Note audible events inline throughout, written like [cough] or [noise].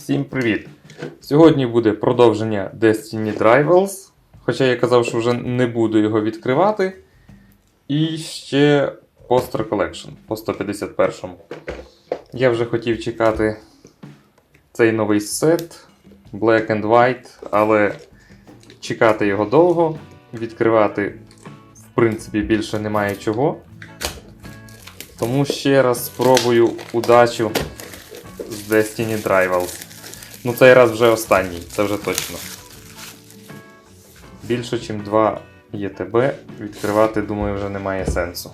Всім привіт! Сьогодні буде продовження Destiny Rivals, хоча я казав, що вже не буду його відкривати. І ще Poster Collection по 151-му. Я вже хотів чекати цей новий сет Black and White, але чекати його довго, відкривати, в принципі, більше немає чого. Тому ще раз спробую удачу з Destiny Rivals. Ну, цей раз вже останній, це вже точно. Більше, ніж 2 ЄТБ відкривати, думаю, вже немає сенсу.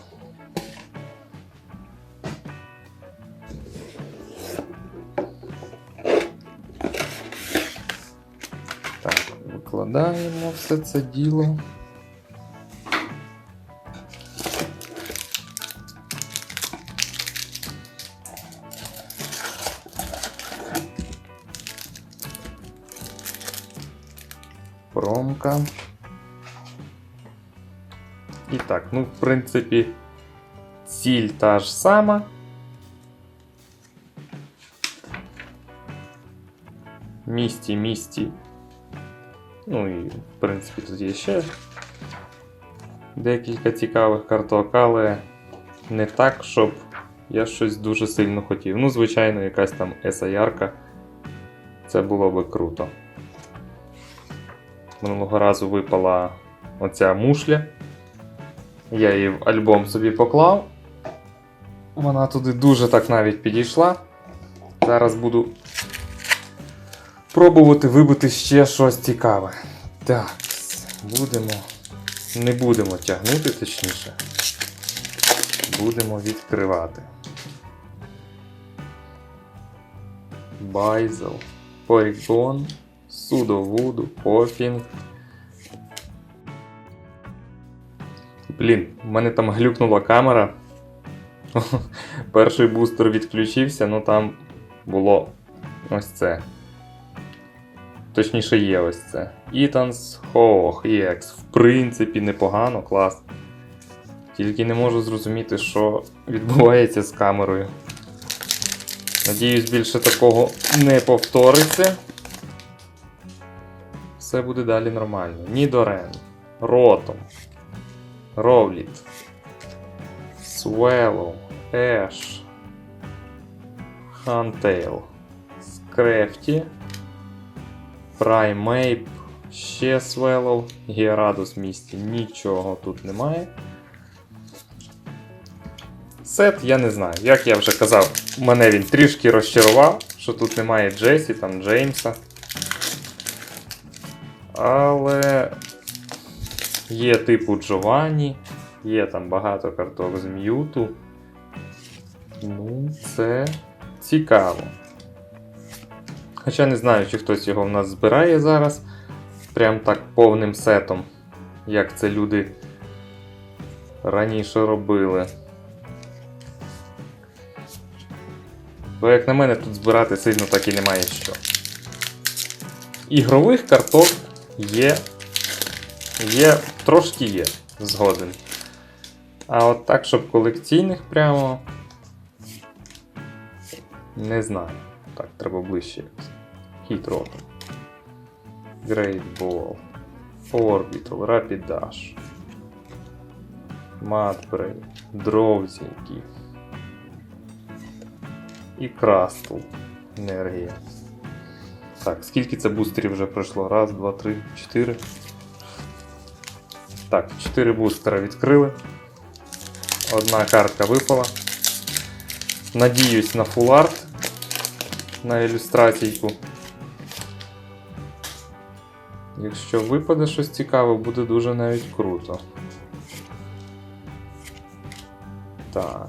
Так, викладаємо все це діло. І так, ну, в принципі, ціль та ж сама. Місті, місті. Ну і, в принципі, тут є ще декілька цікавих карток, але не так, щоб я щось дуже сильно хотів. Ну, звичайно, якась там есаярка. Це було би круто. Минулого разу випала оця мушля. Я її альбом собі поклав. Вона туди дуже так навіть підійшла. Зараз буду пробувати вибити ще щось цікаве. Так, будемо. Не будемо тягнути, точніше. Будемо відкривати. Байзел, Порігон, Судовуду, Пофінг. Блін, в мене там глюкнула камера. [laughs] Перший бустер відключився, ну там було ось це. Точніше, є ось це. Ітанс Хоох EX. В принципі, непогано, клас. Тільки не можу зрозуміти, що відбувається з камерою. Надіюсь, більше такого не повториться. Все буде далі нормально. Нідорен, Ротом, Ровліт, Свеллоу, Еш, Хантейл, Скрефті, Праймейп, ще Гіарадус в місті. Нічого тут немає. Сет я не знаю. Як я вже казав, мене він трішки розчарував, що тут немає Джесі, там Джеймса. Але є типу Джованні, є там багато карток з М'юту. Ну, це цікаво. Хоча не знаю, чи хтось його в нас збирає зараз. Прям так повним сетом, як це люди раніше робили. Бо, як на мене, тут збирати сильно так і немає що. Ігрових карток є. Є, трошки є, згоден. А от так, щоб колекційних прямо. Не знаю. Так, треба ближче якось. Rotom. Great Ball. Orbital, Rapid Dash. Drowsy який. І Крастл. Енергія. Так, скільки це бустерів вже пройшло? Раз, два, три, чотири. Так, чотири бустера відкрили. Одна картка випала. Надіюсь на фуларт. На ілюстраційку. Якщо випаде щось цікаве, буде дуже навіть круто. Так.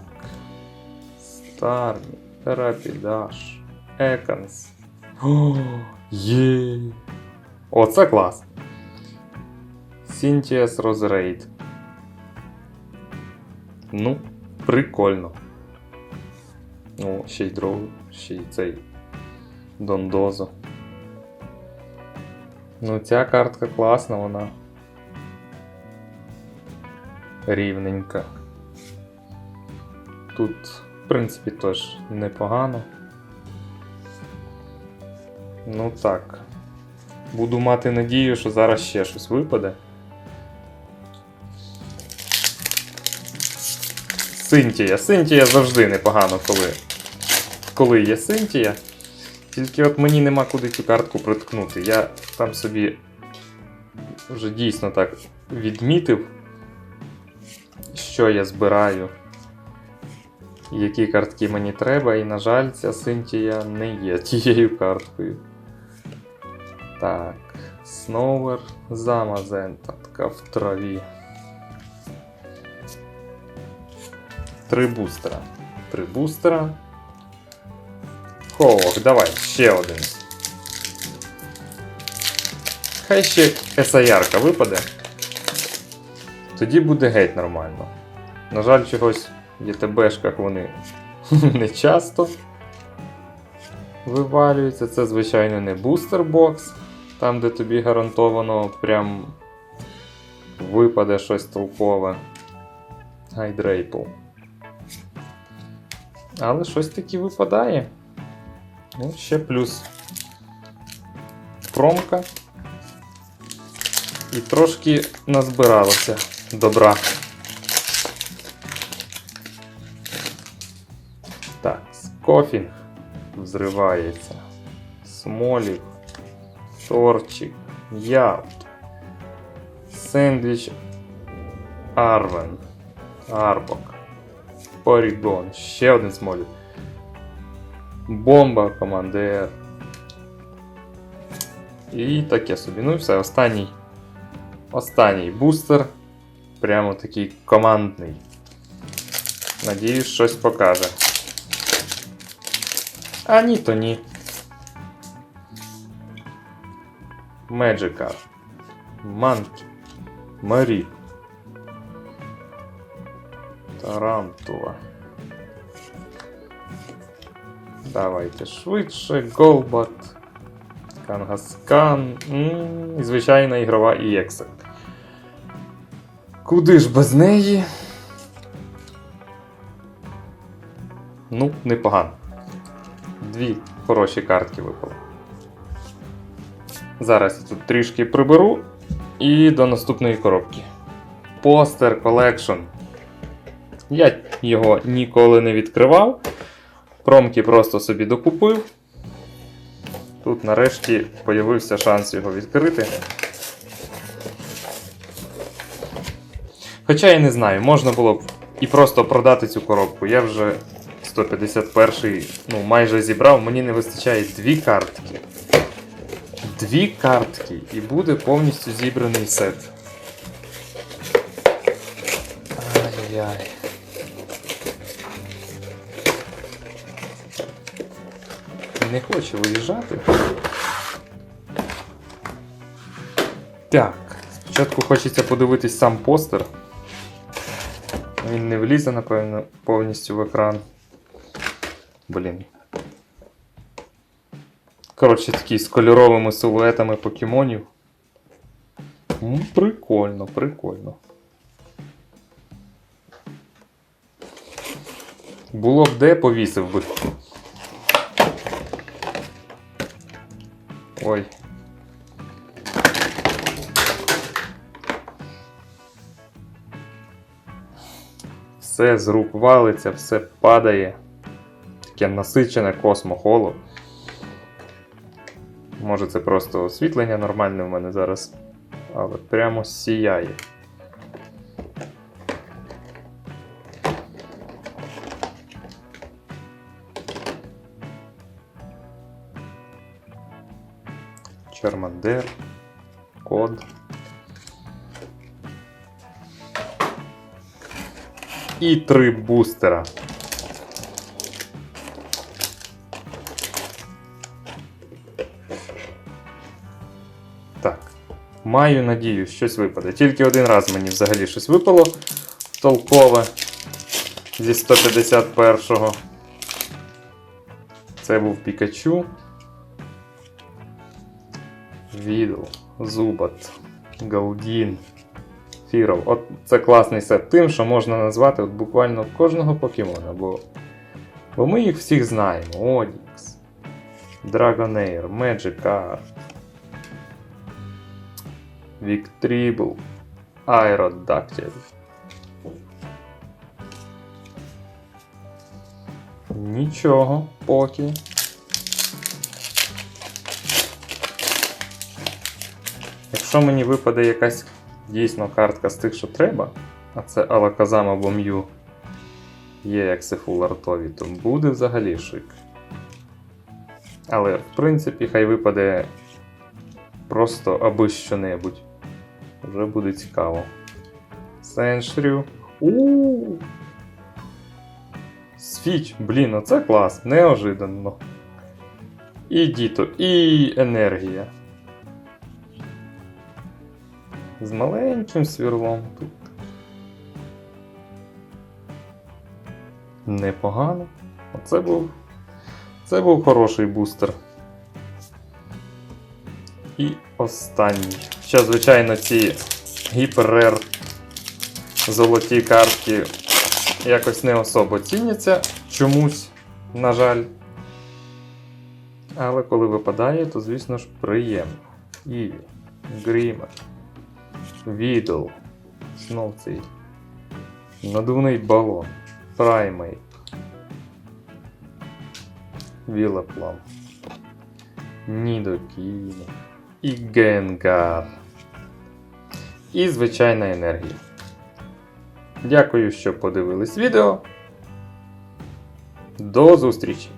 Стармі, Рапідаш, Еканс. О, є. О, це клас. Сінтіас Розрейд. Ну, прикольно. О, ще й дров, ще й цей Дондозо. Ну, ця картка класна, вона. Рівненька. Тут, в принципі, теж непогано. Ну так. Буду мати надію, що зараз ще щось випаде. Синтія. Синтія завжди непогано, коли, коли є Синтія. Тільки от мені нема куди цю картку приткнути. Я там собі вже дійсно так відмітив, що я збираю, які картки мені треба, і, на жаль, ця Синтія не є тією карткою. Так, Сноувер замазента така в траві. Три бустера. Три бустера. Ховок, давай, ще один. Хай ще есаярка випаде. Тоді буде геть нормально. На жаль, чогось в ЄТБшках вони [laughs] не часто вивалюються. Це, звичайно, не бустер бокс, там, де тобі гарантовано прям випаде щось толкове. Гайдрейпл. Але щось таки випадає. Ну, ще плюс промка. І трошки назбиралося добра. Так, скофінг взривається. Смолік, торчик, яут, сендвіч Арвен, Арбок, Порігон, ще один смолік. Бомба, командир. І таке собі. Ну і все, останній. Останній бустер. Прямо такий командний. Надіюсь, щось покаже. А ні, то ні. Меджикар. Манкі. Марі. Тарантула. Давайте швидше. Голбат. Кангаскан. І звичайна ігрова EXA. Куди ж без неї? Ну, непогано. Дві хороші картки випали. Зараз я тут трішки приберу і до наступної коробки. Постер Collection. Я його ніколи не відкривав. Промки просто собі докупив. Тут нарешті з'явився шанс його відкрити. Хоча я не знаю, можна було б і просто продати цю коробку. Я вже 151 ну, майже зібрав, мені не вистачає дві картки. Дві картки, і буде повністю зібраний сет. Ай-яй. Не хоче виїжджати. Так, спочатку хочеться подивитись сам постер. Він не влізе, напевно, повністю в екран. Блін. Коротше, такий з кольоровими силуетами покемонів. Прикольно, прикольно. Було б де повісив би. Ой. Все з рук валиться, все падає. Таке насичене космохоло. Може це просто освітлення нормальне в мене зараз. Але прямо сіяє. Charmander, код. І три бустера. Так. Маю надію, щось випаде. Тільки один раз мені взагалі щось випало толкове зі 151-го. Це був Пікачу. Відл, Зубат, Галдін, Фіров. От це класний сет тим, що можна назвати от буквально кожного покемона, бо, бо ми їх всіх знаємо. Одікс, Dragonair, Magikarp, Victreebel, Aerodactyl. Нічого, поки. Якщо мені випаде якась дійсно картка з тих, що треба, а це Алаказам або М'ю є як сифул артові, то буде взагалі шик. Але, в принципі, хай випаде просто аби що-небудь. Вже буде цікаво. Сеншрю. у Свіч, блін, оце клас, неожиданно. І діто, і енергія. З маленьким свірлом тут. Непогано. Оце був. Це був хороший бустер. І останній. Ще, звичайно, ці гіперрер золоті картки якось не особо ціняться чомусь, на жаль. Але коли випадає, то, звісно ж, приємно. І Грімер. Відл. Знов цей надувний балон. Праймейт. Вілаплам. Нідокін. І Генгар. І звичайна енергія. Дякую, що подивились відео. До зустрічі!